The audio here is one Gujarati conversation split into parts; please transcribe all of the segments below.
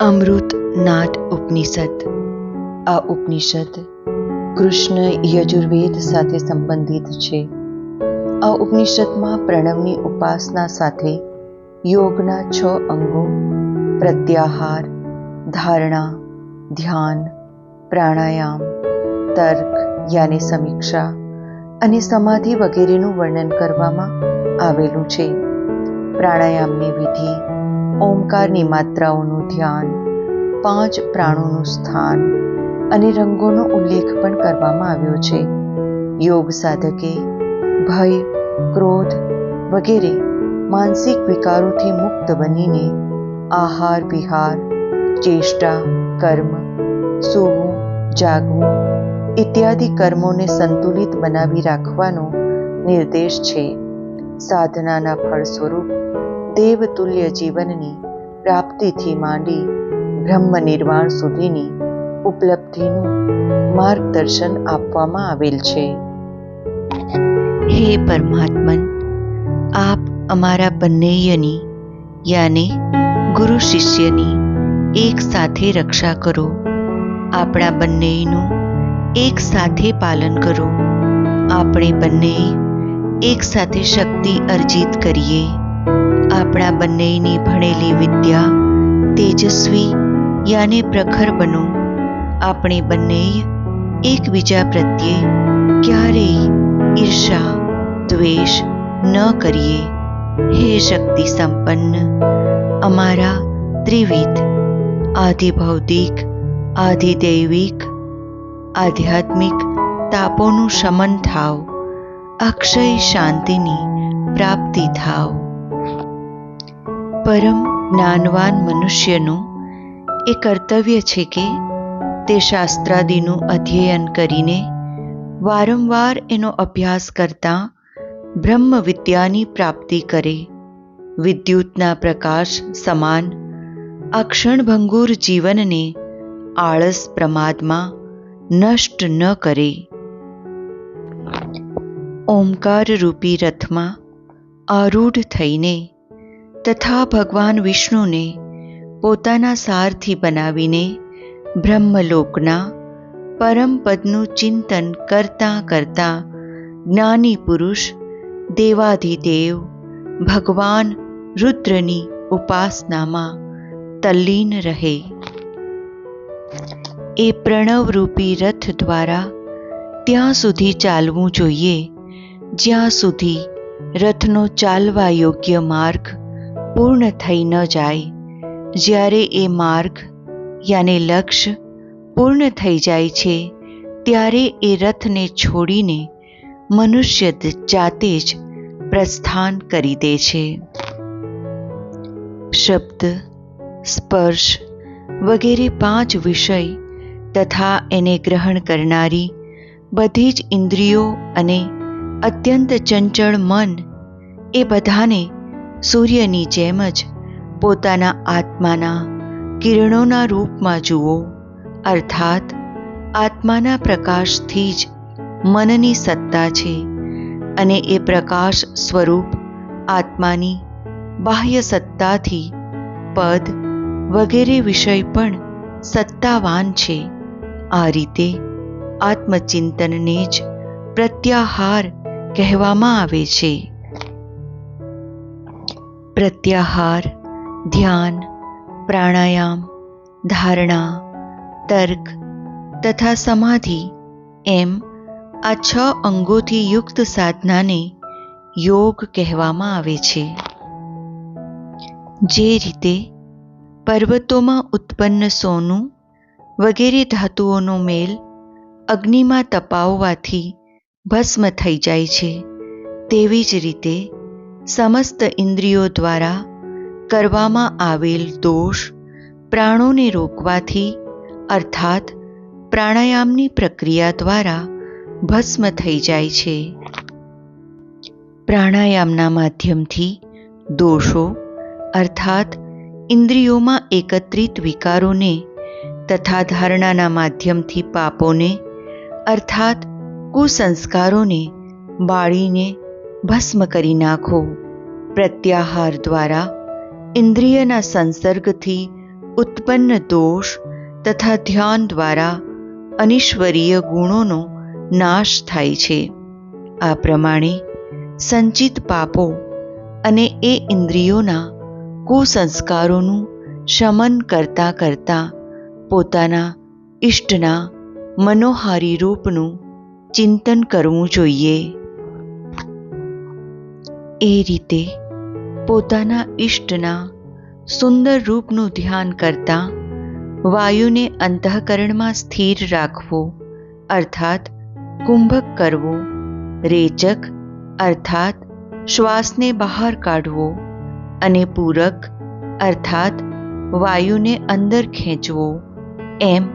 અમૃત નાટ ઉપનિષદ. આ ઉપનિષદ કૃષ્ણ યજુર્વેદ સાથે સંબંધિત છે. આ ઉપનિષદમાં પ્રણવની ઉપાસના સાથે યોગના છ અંગો, પ્રત્યાહાર, ધારણા, ધ્યાન, પ્રાણાયામ, તર્ક યાની સમીક્ષા અને સમાધિ વગેરેનું વર્ણન કરવામાં આવેલું છે. પ્રાણાયામની વિધિ ઓમકારની માત્રાઓનું ધ્યાન, પાંચ પ્રાણોનું સ્થાન અને રંગોનો ઉલ્લેખ પણ કરવામાં આવ્યો છે. યોગ સાધકે ભય, ક્રોધ વગેરે માનસિક વિકારોથી મુક્ત બનીને આહાર, વિહાર, ચેષ્ટા, કર્મ, સૂવું, જાગવું ઇત્યાદિ કર્મોને સંતુલિત બનાવી રાખવાનો નિર્દેશ છે. સાધનાના ફળ સ્વરૂપ દેવતુલ્ય જીવનની પ્રાપ્તિથી માંડી બ્રહ્મ નિર્વાણ સુધીની ઉપલબ્ધિનું માર્ગદર્શન આપવામાં આવેલ છે. હે પરમાત્મન, આપ અમારા બંનેયની યાને ગુરુ શિષ્યની એક સાથે રક્ષા કરો. આપણા બંનેનું એક સાથે પાલન કરો. આપણે બંને એક સાથે શક્તિ અર્જિત કરીએ. આપણા બંનેની ભણેલી વિદ્યા તેજસ્વી યાને પ્રખર બનો. આપણે બંને એકબીજા પ્રત્યે ક્યારેય ઈર્ષા, દ્વેષ ન કરીએ. હે શક્તિ સંપન્ન અમારા ત્રિવિધ, આધિભૌતિક, આધિદૈવિક, આધ્યાત્મિક તાપોનું શમન થાવ. અક્ષય શાંતિની પ્રાપ્તિ થાવ. પરમ જ્ઞાનવાન મનુષ્યનું એ કર્તવ્ય છે કે તે શાસ્ત્રાદિનું અધ્યયન કરીને વારંવાર એનો અભ્યાસ કરતાં બ્રહ્મ વિદ્યાની પ્રાપ્તિ કરે. વિદ્યુતના પ્રકાશ સમાન આ જીવનને આળસ પ્રમાદમાં નષ્ટ ન કરે. ઓમકાર રૂપી રથમાં આરૂઢ થઈને તથા ભગવાન વિષ્ણુને પોતાના સારથી બનાવીને બ્રહ્મલોકના પરમપદનું ચિંતન કરતાં કરતાં જ્ઞાની પુરુષ દેવાધિદેવ ભગવાન રુદ્રની ઉપાસનામાં તલ્લીન રહે. એ પ્રણવરૂપી રથ દ્વારા ત્યાં સુધી ચાલવું જોઈએ, જ્યાં સુધી રથનો ચાલવા યોગ્ય માર્ગ પૂર્ણ થઈ ન જાય. જ્યારે એ માર્ગ યાને લક્ષ્ય પૂર્ણ થઈ જાય છે, ત્યારે એ રથને છોડીને મનુષ્ય જાતે જ પ્રસ્થાન કરી દે છે. શબ્દ, સ્પર્શ વગેરે પાંચ વિષય તથા એને ગ્રહણ કરનારી બધી જ ઇન્દ્રિયો અને અત્યંત ચંચળ મન એ બધાને સૂર્યની જેમ જ પોતાના આત્માના કિરણોના રૂપમાં જુઓ. અર્થાત, આત્માના પ્રકાશથી જ મનની સત્તા છે અને એ પ્રકાશ સ્વરૂપ આત્માની બાહ્ય સત્તાથી પદ વગેરે વિષય પણ સત્તાવાન છે. આ રીતે આત્મચિંતનને જ પ્રત્યાહાર કહેવામાં આવે છે. પ્રત્યાહાર ધ્યાન પ્રાણાયામ ધારણા તર્ક તથા સમાધિ એમ આ છ અંગોથી યુક્ત સાધનાને યોગ કહેવામાં આવે છે. જે રીતે પર્વતોમાં ઉત્પન્ન સોનું વગેરે ધાતુઓનો મેલ અગ્નિમાં તપાવવાથી ભસ્મ થઈ જાય છે, તેવી જ રીતે સમસ્ત ઇન્દ્રિયો દ્વારા કરવામાં આવેલ દોષ પ્રાણોને રોકવાથી, અર્થાત પ્રાણાયામની પ્રક્રિયા દ્વારા ભસ્મ થઈ જાય છે. પ્રાણાયામના માધ્યમથી દોષો, અર્થાત ઇન્દ્રિયોમાં એકત્રિત વિકારોને તથા ધારણાના માધ્યમથી પાપોને, અર્થાત કુસંસ્કારોને બાળીને ભસ્મ કરી નાખો. પ્રત્યાહાર દ્વારા ઇન્દ્રિયના સંસર્ગથી ઉત્પન્ન દોષ તથા ધ્યાન દ્વારા અનિશ્વરીય ગુણોનો નાશ થાય છે. આ પ્રમાણે સંચિત પાપો અને એ ઇન્દ્રિયોના કુસંસ્કારોનું શમન કરતા કરતા પોતાના ઇષ્ટના મનોહારી રૂપનું ચિંતન કરવું જોઈએ. એ રીતે પોતાના ઇષ્ટના સુંદર રૂપનું ધ્યાન કરતા વાયુને અંતઃકરણમાં સ્થિર રાખવો, અર્થાત કુંભક કરવો, રેચક, અર્થાત શ્વાસને બહાર કાઢવો અને પૂરક, અર્થાત વાયુને અંદર ખેંચવો, એમ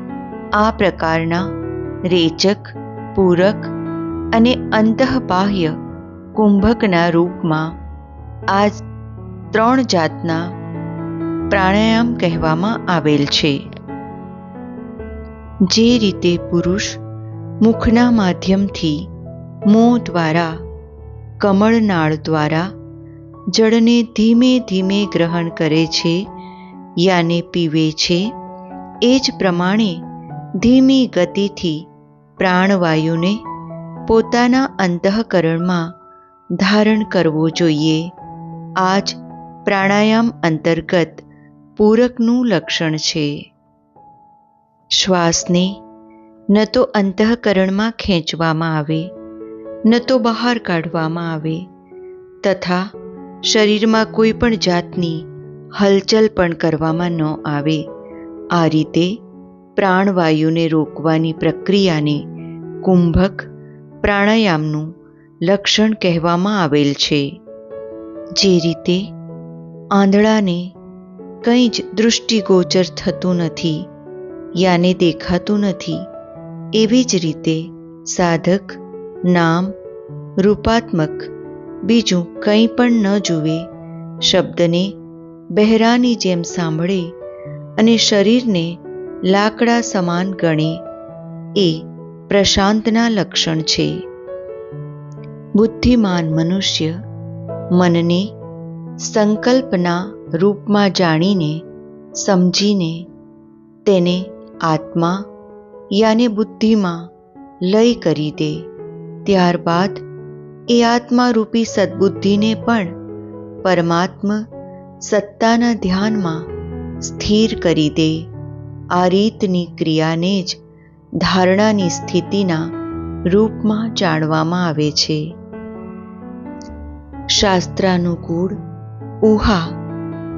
આ પ્રકારના રેચક, પૂરક અને અંતઃબાહ્ય કુંભકના રૂપમાં આ ત્રણ જાતના પ્રાણાયામ કહેવામાં આવેલ છે. જે રીતે પુરુષ મુખના માધ્યમથી મોં દ્વારા કમળનાળ દ્વારા જળને ધીમે ધીમે ગ્રહણ કરે છે, યાને પીવે છે, એ જ પ્રમાણે ધીમી ગતિથી પ્રાણવાયુને પોતાના અંતઃકરણમાં ધારણ કરવો જોઈએ. આ જ પ્રાણાયામ અંતર્ગત પૂરકનું લક્ષણ છે. શ્વાસને ન તો અંતઃકરણમાં ખેંચવામાં આવે, ન તો બહાર કાઢવામાં આવે તથા શરીરમાં કોઈ પણ જાતની હલચલ પણ કરવામાં ન આવે. આ રીતે પ્રાણવાયુને રોકવાની પ્રક્રિયાને કુંભક પ્રાણાયામનું લક્ષણ કહેવામાં આવેલ છે. જે રીતે આંધળાને કંઈ જ દૃષ્ટિગોચર થતું નથી, યાને દેખાતું નથી, એવી જ રીતે સાધક, નામ, રૂપાત્મક, બીજું કંઈ પણ ન જુએ, શબ્દને બહેરાની જેમ સાંભળે અને શરીરને લાકડા સમાન ગણે, એ પ્રશાંતના લક્ષણ છે. બુદ્ધિમાન મનુષ્ય મનને સંકલ્પના રૂપમાં જાણીને, સમજીને તેને આત્મા યાને બુદ્ધિમાં લય કરી દે. ત્યારબાદ એ આત્મારૂપી સદબુદ્ધિને પણ પરમાત્મ સત્તાના ધ્યાનમાં સ્થિર કરી દે. આ રીતની ક્રિયાને જ ધારણાની સ્થિતિના રૂપમાં જાણવામાં આવે છે. શાસ્ત્રાનુકૂળ ઉહા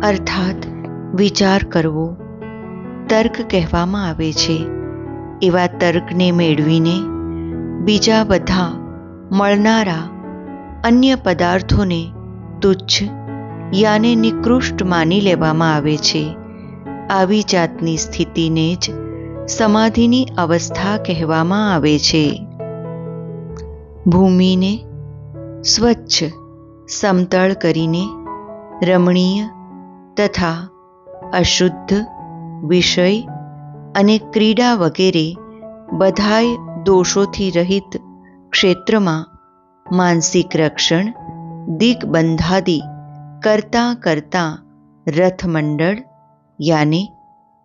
અર્થાત વિચાર કરવો તર્ક કહેવામાં આવે છે. એવા તર્કને મેળવીને બીજા બધા મળનારા અન્ય પદાર્થોને તુચ્છ યાને નિકૃષ્ટ માની લેવામાં આવે છે. આવી જાતની સ્થિતિને જ સમાધિની અવસ્થા કહેવામાં આવે છે. ભૂમિને સ્વચ્છ સમતળ કરીને રમણીય તથા અશુદ્ધ વિષય અને ક્રીડા વગેરે બધાય દોષોથી રહિત ક્ષેત્રમાં માનસિક રક્ષણ, દિગ્બંધાદી કરતાં કરતાં રથમંડળ, યાને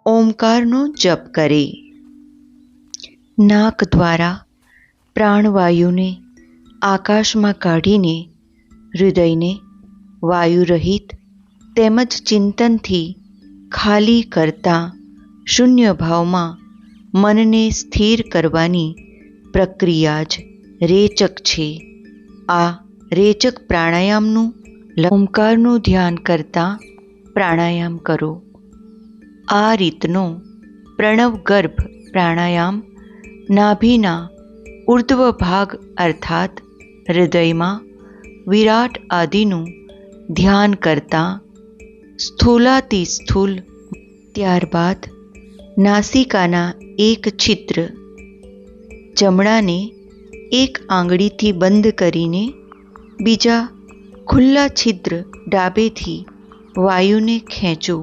ઓમકારનો જપ કરે. નાક દ્વારા પ્રાણવાયુને આકાશમાં કાઢીને હૃદયને વાયુરહિત તેમજ ચિંતનથી ખાલી કરતા શૂન્ય ભાવમાં મનને સ્થિર કરવાની પ્રક્રિયા જ રેચક છે. આ રેચક પ્રાણાયામનું ઓમકારનું ધ્યાન કરતા પ્રાણાયામ કરો. આ રીતનો પ્રણવ ગર્ભ પ્રાણાયામ નાભીના ઉર્ધ્વ ભાગ અર્થાત હૃદયમાં વિરાટ આદિનું ધ્યાન કરતા સ્થૂલાતિ સ્થૂલ ત્યારબાદ નાસિકાના એક છિદ્ર જમણાને એક આંગળીથી બંધ કરીને બીજા ખુલ્લા છિદ્ર ડાબેથી વાયુને ખેંચો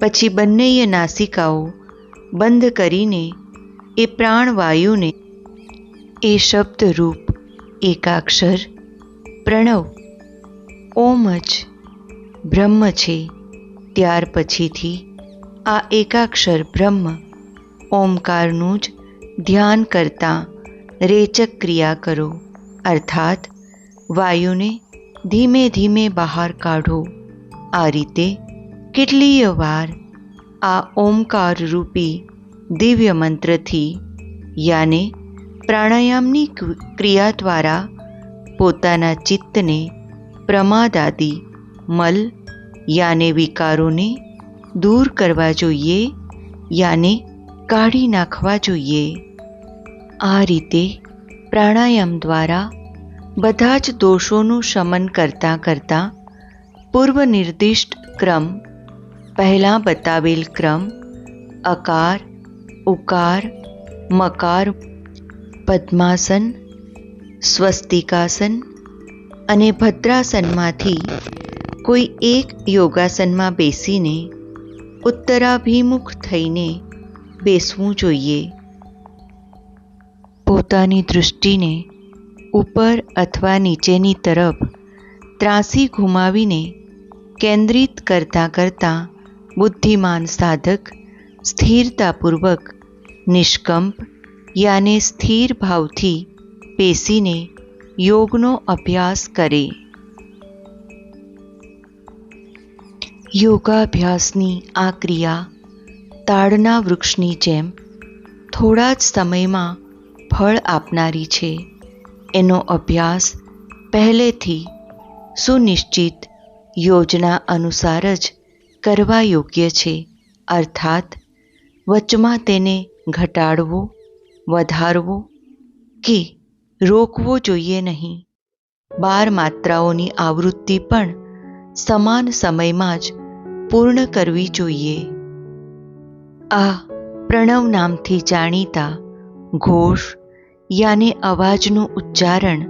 પછી બંનેય નાસિકાઓ બંધ કરીને એ પ્રાણવાયુને એ શબ્દરૂપ એકાક્ષર પ્રણવ. ઓમ જ બ્રહ્મ છે. ત્યાર પછીથી આ એકાક્ષર બ્રહ્મ ઓમકારનું જ ધ્યાન કરતાં રેચક ક્રિયા કરો. અર્થાત, વાયુને ધીમે ધીમે બહાર કાઢો. આ રીતે કેટલીય વાર આ ઓમકાર રૂપી દિવ્ય મંત્રથી યાને પ્રાણાયામની ક્રિયા દ્વારા પોતાના ચિત્તને પ્રમાદાદી, મલ યાને વિકારોને દૂર કરવા જોઈએ, યાને કાઢી નાખવા જોઈએ. આ રીતે પ્રાણાયામ દ્વારા બધા જ દોષોનું શમન કરતાં કરતાં પૂર્વ નિર્દિષ્ટ ક્રમ, પહેલાં બતાવેલ ક્રમ, અકાર, ઉકાર, મકાર, પદ્માસન સ્વસ્તિકાસન અને ભદ્રાસનમાંથી કોઈ એક યોગાસનમાં બેસીને ઉત્તરાભિમુખ થઈને બેસવું જોઈએ. પોતાની દૃષ્ટિને ઉપર અથવા નીચેની તરફ ત્રાસી ઘુમાવીને કેન્દ્રિત કરતાં કરતાં બુદ્ધિમાન સાધક સ્થિરતાપૂર્વક નિષ્કંપ યાને સ્થિર ભાવથી બેસીને યોગનો અભ્યાસ કરે. યોગાભ્યાસની આ ક્રિયા તાડના વૃક્ષની જેમ થોડા જ સમયમાં ફળ આપનારી છે. એનો અભ્યાસ પહેલેથી સુનિશ્ચિત યોજના અનુસાર જ કરવા યોગ્ય છે. અર્થાત, વચમાં તેને ઘટાડવો, વધારવો કે રોકવો જોઈએ નહીં. બાર માત્રાઓની આવૃત્તિ પણ સમાન સમયમાં જ પૂર્ણ કરવી જોઈએ. આ પ્રણવ નામથી જાણીતા ઘોષ યાને અવાજનું ઉચ્ચારણ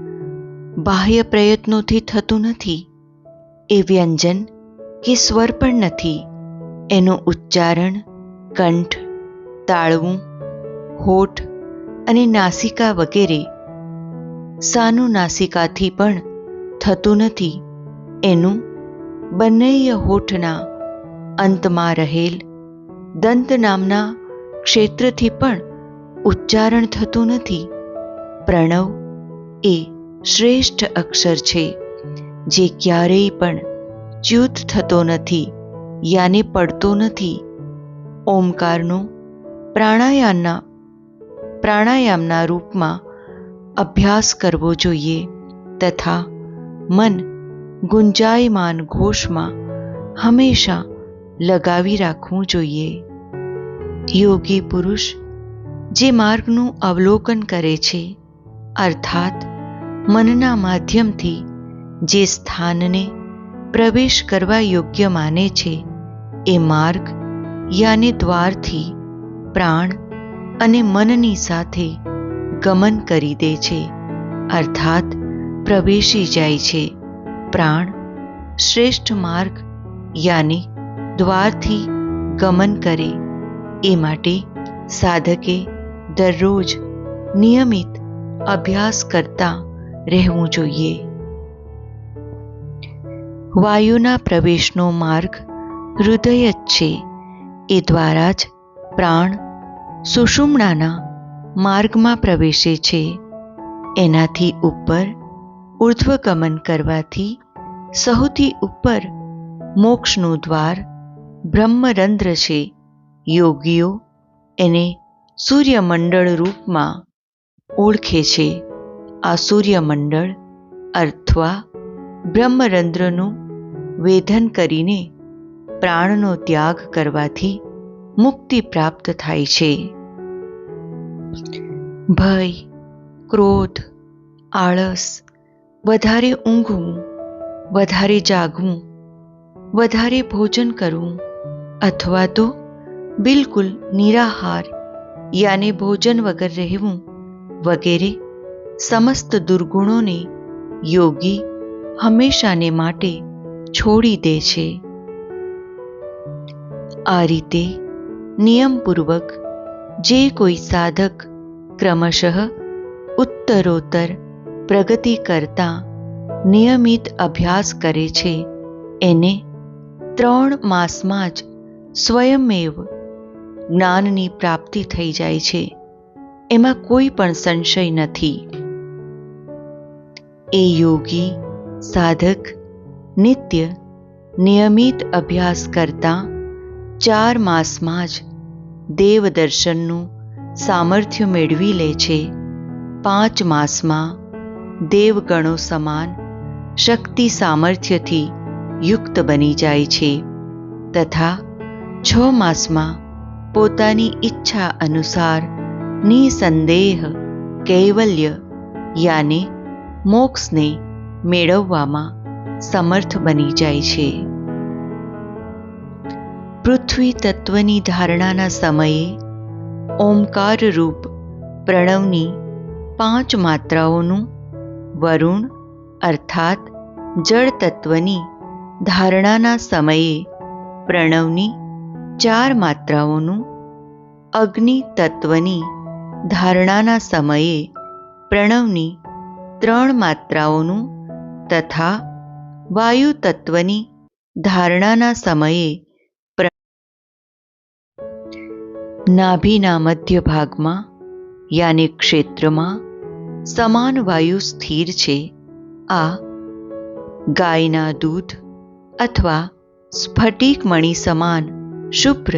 બાહ્ય પ્રયત્નોથી થતું નથી. એ વ્યંજન કે સ્વર પણ નથી. એનું ઉચ્ચારણ કંઠ, તાળવું, હોઠ અને નાસિકા વગેરે સાનુનાસિકાથી પણ થતું નથી. એનું બંનેય હોઠના અંતમાં રહેલ દંત નામના ક્ષેત્રથી પણ ઉચ્ચારણ થતું નથી. પ્રણવ એ શ્રેષ્ઠ અક્ષર છે, જે ક્યારેય પણ ચ્યુત થતો નથી, યાને પડતો નથી. ઓમકારનું પ્રાણાયામના પ્રાણાયામના રૂપમાં અભ્યાસ કરવો જોઈએ તથા મન ગુંજાયમાન ઘોષમાં હંમેશા લગાવી રાખવું જોઈએ. યોગી પુરુષ જે માર્ગનું અવલોકન કરે છે, અર્થાત મનના માધ્યમથી જે સ્થાનને પ્રવેશ કરવા યોગ્ય માને છે, એ માર્ગ યાને દ્વારથી પ્રાણ અને મનની સાથે ગમન કરી દે છે. અર્થાત પ્રવેશી જાય છે. પ્રાણ શ્રેષ્ઠ માર્ગ યાને દ્વારથી ગમન કરે. એ માટે સાધકે દરરોજ નિયમિત અભ્યાસ કરતા રહેવું જોઈએ. વાયુના પ્રવેશનો માર્ગ હૃદય જ છે. એ દ્વારા જ પ્રાણ સુષુમ્ણાના માર્ગમાં પ્રવેશે છે. એનાથી ઉપર ઉર્ધ્વગમન કરવાથી સૌથી ઉપર મોક્ષનું દ્વાર બ્રહ્મરંધ્ર છે. યોગીઓ એને સૂર્યમંડળ રૂપમાં ઓળખે છે. આ સૂર્યમંડળ અથવા બ્રહ્મરંધ્રનું વેધન કરીને પ્રાણનો ત્યાગ કરવાથી મુક્તિ પ્રાપ્ત થાય છે. ભય, ક્રોધ, આળસ, વધારે ઊંઘવું, વધારે જાગવું, વધારે ભોજન કરવું અથવા તો બિલકુલ નિરાહાર, યાને ભોજન વગર રહેવું વગેરે સમસ્ત દુર્ગુણોને યોગી હંમેશાને માટે છોડી દે છે. આ રીતે નિયમપૂર્વક જે કોઈ સાધક ક્રમશઃ ઉત્તરોત્તર પ્રગતિ કરતા નિયમિત અભ્યાસ કરે છે એને ત્રણ માસમાં જ સ્વયમેવ જ્ઞાનની પ્રાપ્તિ થઈ જાય છે એમાં કોઈ પણ સંશય નથી એ યોગી સાધક નિત્ય નિયમિત અભ્યાસ કરતા ચાર માસમાં જ દેવ દર્શનનું સામર્થ્ય મેળવી લે છે. પાંચ માસમાં દેવગણો સમાન શક્તિ સામર્થ્યથી યુક્ત બની જાય છે. તથા છ માસમાં પોતાની ઈચ્છા અનુસાર નિસંદેહ, કૈવલ્ય યાને મોક્ષને મેળવવામાં સમર્થ બની જાય છે. પૃથ્વી તત્વની ધારણાના સમયે ઓમકાર રૂપ પ્રણવની પાંચ માત્રાઓનું વરુણ અર્થાત જળ તત્વની ધારણાના સમયે પ્રણવની ચાર માત્રાઓનું અગ્નિ તત્વની ધારણાના સમયે પ્રણવની ત્રણ માત્રાઓનું તથા વાયુ તત્વની ધારણાના સમયે નાભીના મધ્ય ભાગમાં યાને ક્ષેત્રમાં, સમાન વાયુ સ્થિર છે. આ ગાયના દૂધ અથવા સ્ફટિક મણી સમાન શુભ્ર,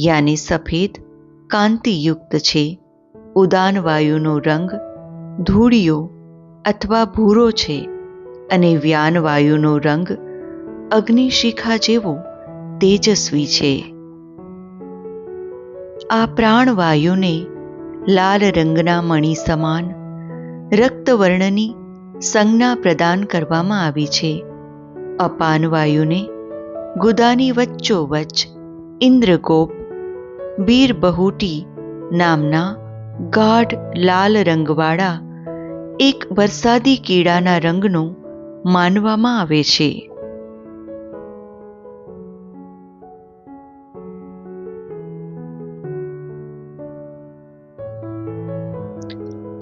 યાને સફેદ, કાંતિયુક્ત છે. ઉદાન વાયુનો રંગ ધૂળિયો અથવા ભૂરો છે અને વ્યાન વાયુનો રંગ અગ્નિશિખા જેવો તેજસ્વી છે. આ પ્રાણવાયુને લાલ રંગના મણિ સમાન રક્તવર્ણની સંજ્ઞા પ્રદાન કરવામાં આવી છે. અપાન વાયુને ગુદાની વચ્ચોવચ્ચ ઇન્દ્રગોપ બીર બહુટી નામના ગાઢ લાલ રંગવાળા એક વરસાદી કીડાના રંગનો માનવામાં આવે છે.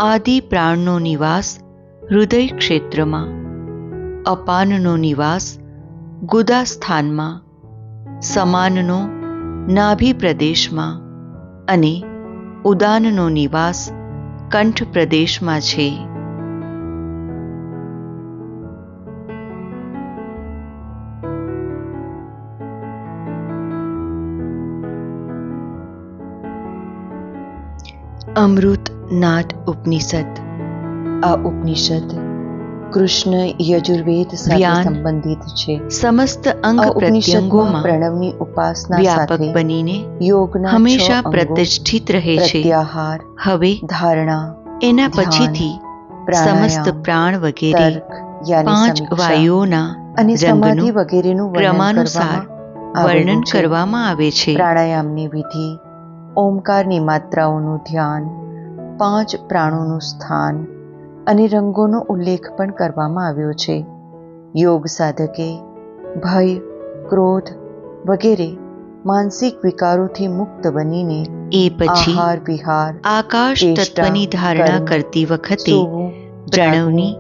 આદિ પ્રાણનો નિવાસ હૃદય ક્ષેત્રમાં અપાનનો નિવાસ ગુદા સ્થાનમાં સમાનનો નાભી પ્રદેશમાં અને ઉદાનનો નિવાસ કંઠ પ્રદેશમાં છે. અમૃત નાથ ઉપનિષદ. આ ઉપનિષદ કૃષ્ણ યજુર્વેદ સાથે સંબંધિત છે. સમસ્ત અંગ પ્રત્યંગોમાં પ્રણવની ઉપાસના વ્યાપક બનીને યોગના હંમેશા પ્રતિષ્ઠિત રહે છે. હવે ધારણા એના પછીથી સમસ્ત પ્રાણ વગેરે પાંચ વાયુઓના અને સમાધિ વગેરેનું ક્રમાનુસાર વર્ણન કરવામાં આવે છે. પ્રાણાયામની વિધિ ઓમકારની માત્રાઓનું ધ્યાન પાંચ પ્રાણોનું સ્થાન અને રંગોનો ઉલ્લેખ પણ કરવામાં આવ્યો છે. યોગ સાધકે ભય ક્રોધ વગેરે માનસિક વિકારોથી મુક્ત બનીને એ પછી આહાર વિહાર આકાશ તત્વની ધારણા કરતી વખતે પ્રણવની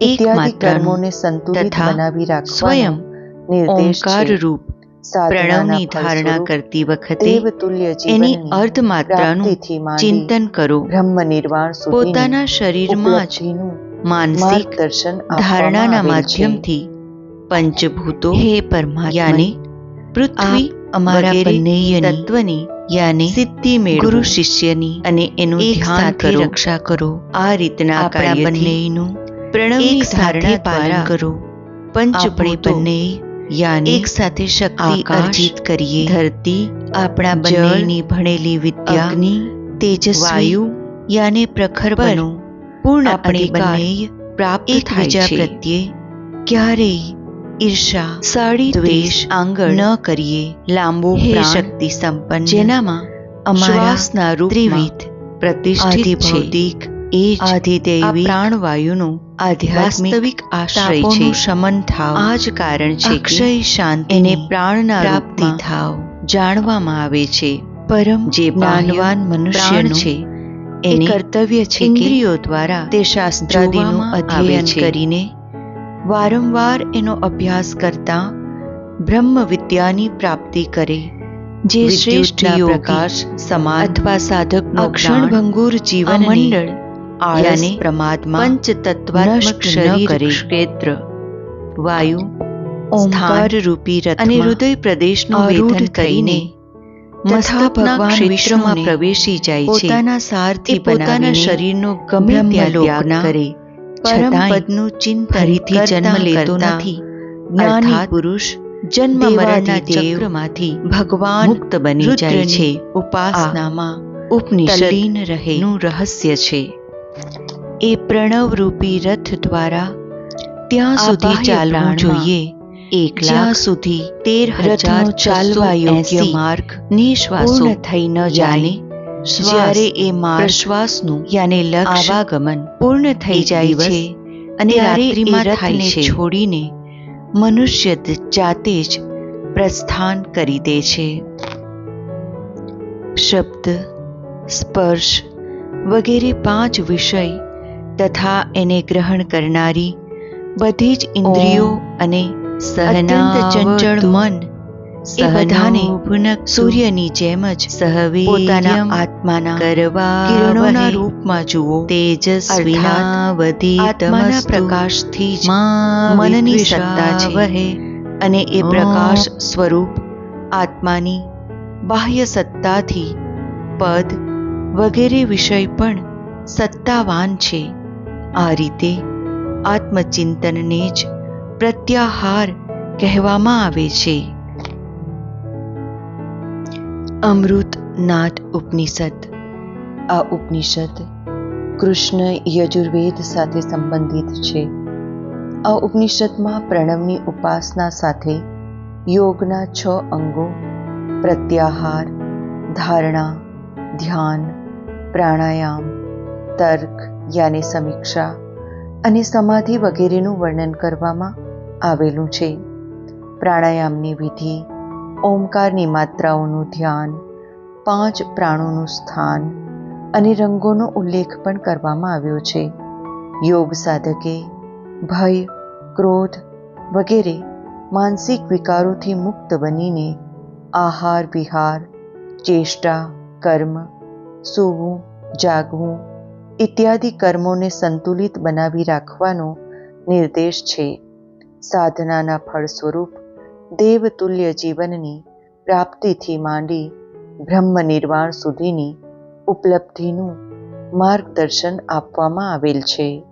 એક કર્મોને સંતુલિત બનાવી રાખવાનો સ્વયં નિર્દેશ રૂપ પ્રણવની ધારણા કરતી વખતે એની અર્ધ માત્રાનું ચિંતન કરો. પોતાના શરીરમાં જ માનસિક ધારણાના. માધ્યમથી પંચભૂતો હે પરમાત્મા પૃથ્વી અમારા તત્વની યાને સિદ્ધિ મેળવો. ગુરુ શિષ્યની અને એનું ધ્યાન સાથે કરો. રક્ષા કરો. આ રીતના આપણા બંનેનું પ્રણવની એક સાથે પાલન કરો. આપણે પંચભૂતો બંને યાને એક સાથે શક્તિ અર્જિત કરીએ. ધરતી આપણા બંનેની ભણેલી વિદ્યા અગ્નિ તેજસ વાયુ યાને પ્રખર બનો. પૂર્ણ આપણે બંને પ્રાપ્ત એકબીજા પ્રત્યે ક્યારેય ઈર્ષા સાડી દ્વેષ આંગળ ન કરીએ. લાંબો હે શક્તિ સંપન્ન જેનામાં અમારા સ્નારૂપ ત્રિવિધ પ્રતિષ્ઠિત છે. આધિભૌતિક એ જ આ પ્રાણવાયુનો આધ્યાત્મિક આશ્રય છે. શમન થાવ. આ જ કારણ છે કે અક્ષય શાંતિ એને પ્રાણના પ્રાપ્તિ થાવ. જાણવામાં આવે છે. પરમ જે જ્ઞાનવાન મનુષ્ય છે. એને કર્તવ્ય છે ઇન્દ્રિયો દ્વારા તે શાસ્ત્રાદિનું અધ્યયન કરીને વારંવાર એનો અભ્યાસ કરતા બ્રહ્મ વિદ્યાની પ્રાપ્તિ કરે. જે શ્રેષ્ઠ પ્રકાશ સમાન અથવા સાધકનો જીવન જીવનને મંડળ આળસ પ્રમાદમાં પંચતત્વાત્મક શરીર ક્ષેત્ર વાયુ ઓમકાર રૂપી રથ અને હૃદય પ્રદેશનું વેધન કરીને તથા ભગવાન વિશ્વમાં પ્રવેશી જાય છે. પોતાના સારથી પોતાના શરીરનો ગમે ત્યાં ત્યાગ કરે. પરમ પદનું ચિંતન ફરીથી જન્મ લેતો નથી. જ્ઞાની પુરુષ જન્મ મરણના ચક્રમાંથી ભગવાન મુક્ત બની જાય છે. ઉપાસનામાં ઉપનિષદ રહે નું રહસ્ય છે. એ પ્રણવ રૂપી રથ દ્વારા ત્યાં સુધી ચાલવું જોઈએ. એક લાખ સુધી તેર હજાર ચાલવા યોગ્ય માર્ગ નિશ્વાસો થઈ ન જાય. જ્યારે એ માર્ગ શ્વાસનું યાને લક્ષ આવાગમન પૂર્ણ થઈ જાય છે અને રાત્રિમાં થાય છે. છોડીને મનુષ્ય જાતે જ પ્રસ્થાન કરી દે છે. શબ્દ સ્પર્શ વગેરે પાંચ વિષય તથા એને ગ્રહણ કરનારી બધી જ ઇન્દ્રિયો અને સહના ચંચળ મન એ બધાને સૂર્યની જેમ જ પોતાના આત્માના કરવા કિરણોના રૂપમાં જુઓ. તેજસ્વીના આત્માના પ્રકાશથી જ મનની સત્તા છે. અને એ પ્રકાશ સ્વરૂપ આત્માની બાહ્ય સત્તાથી પદ વગેરે વિષય પણ સત્તાવાન છે. આ રીતે આત્મચિંતનને જ પ્રત્યાહાર કહેવામાં આવે છે. અમૃત નાથ ઉપનિષદ. આ ઉપનિષદ કૃષ્ણ યજુર્વેદ સાથે સંબંધિત છે. આ ઉપનિષદમાં પ્રણવની ઉપાસના સાથે યોગના છ અંગો, પ્રત્યાહાર, ધારણા, ધ્યાન, પ્રાણાયામ, તર્ક યાની સમીક્ષા અને સમાધિ વગેરેનું વર્ણન કરવામાં આવેલું છે. પ્રાણાયામની વિધિ, ઓમકારની માત્રાઓનું ધ્યાન, પાંચ પ્રાણોનું સ્થાન અને રંગોનો ઉલ્લેખ પણ કરવામાં આવ્યો છે. યોગ સાધકે ભય, ક્રોધ વગેરે માનસિક વિકારોથી મુક્ત બનીને આહાર વિહાર ચેષ્ટા, કર્મ, સૂવું, જાગવું ઇત્યાદિ કર્મોને સંતુલિત બનાવી રાખવાનો નિર્દેશ છે. સાધનાના ફળ સ્વરૂપ દેવતુલ્ય જીવનની પ્રાપ્તિથી માંડી બ્રહ્મ નિર્વાણ સુધીની ઉપલબ્ધિનું માર્ગદર્શન આપવામાં આવેલ છે.